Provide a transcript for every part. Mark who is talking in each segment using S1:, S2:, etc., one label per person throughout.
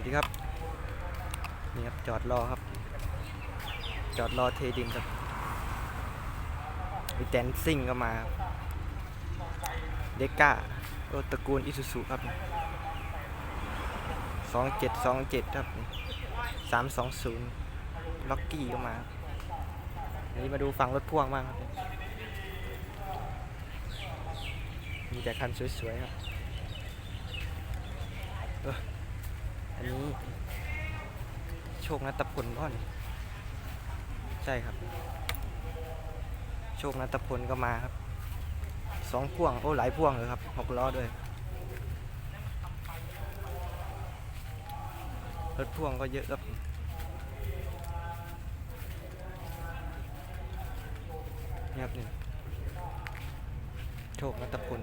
S1: วัสดีครับ นี่ครับ จอดรอครับ จอดรอเทดินครับมีแตนซิ่งก็มาเดก้ารถตระกูลอิซูซุครับสองเจ็ดสองเจ็ดครับสามสองศูนย์ล็อกกี้ก็มาอันนี้มาดูฝั่งรถพ่วงบ้างครับ มีแต่คันสวยๆครับเอันนี้ โชคนัตพลก่อนใช่ครับ โชคนัตพลก็มาครับสองพ่วง โอ้ หลายพ่วงเลยครับหกล้อด้วย รถพ่วงก็เยอะครับนี่ครับนี่โชคนัตพล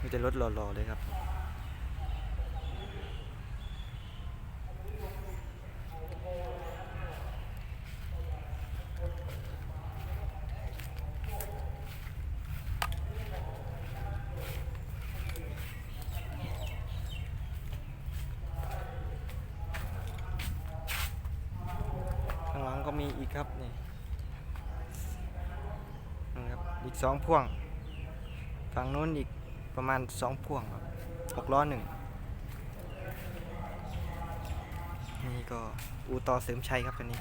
S1: มีแต่รถหล่อๆเลยครับ ข้างหลังก็มีอีกครับนี่นะครับ อีกสองพ่วง ฝั่งนู้นอีก ประมาณสองพ่วงครับหกล้อหนึ่งนี่ก็อูต่อเสริมชัยครับคันนี้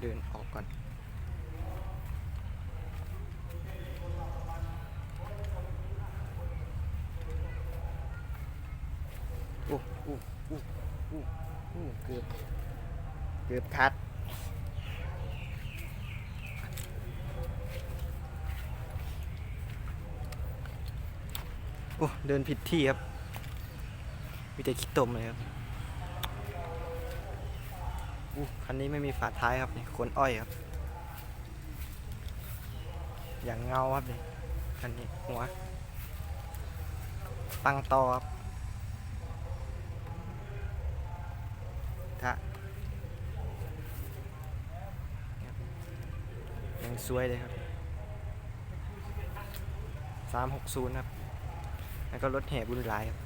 S1: เดินออกก่อนโอ้โอ้โอ้โอ้โอ้เกือบเกือบทัด โอ้เดินผิดที่ครับ มีแต่ขี้ตมเลยครับอู้คันนี้ไม่มีฝาท้ายครับนี่ขนอ้อยครับ อย่างเงาครับนี่คันนี้หัว ตั้งต่อครับถ้ายังสวยเลยครับสามหกศูนย์ครับ แล้วก็รถแห่บุญหลายครับ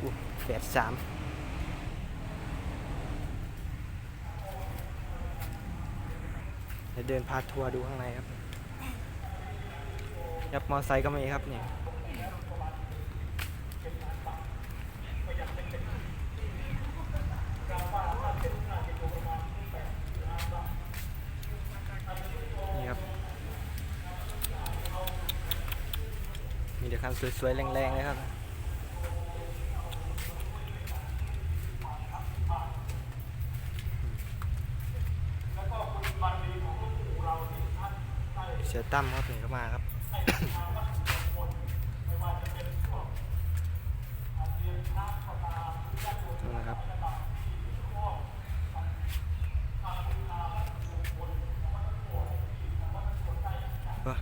S1: อู้แปดสามเดี๋ยวเดินพาทัวร์ดูข้างในครับยับมอไซค์ก็มีครับเนี่ยครับ มีแต่คับสวยๆแรงๆเลยครับเสือตั้มครับนี่งเข้ามาครับ นู่นนะครับ ว้า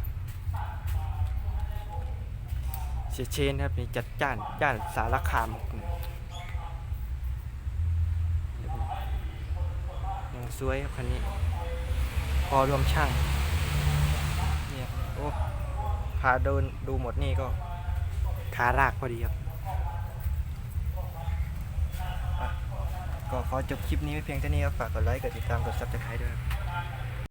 S1: เสียเชนครับนี่จัดจ้านย่านสารคามยังสวยครับคันนี้ พอรวมช่างเนี่ยโอ้พาเดินดูหมดนี่ก็ขารากพอดีครับก็ขอจบคลิปนี้ไว้เพียงเท่านี้ครับฝากกดไลค์กดติดตามกดซับสไครต์ด้วยครับ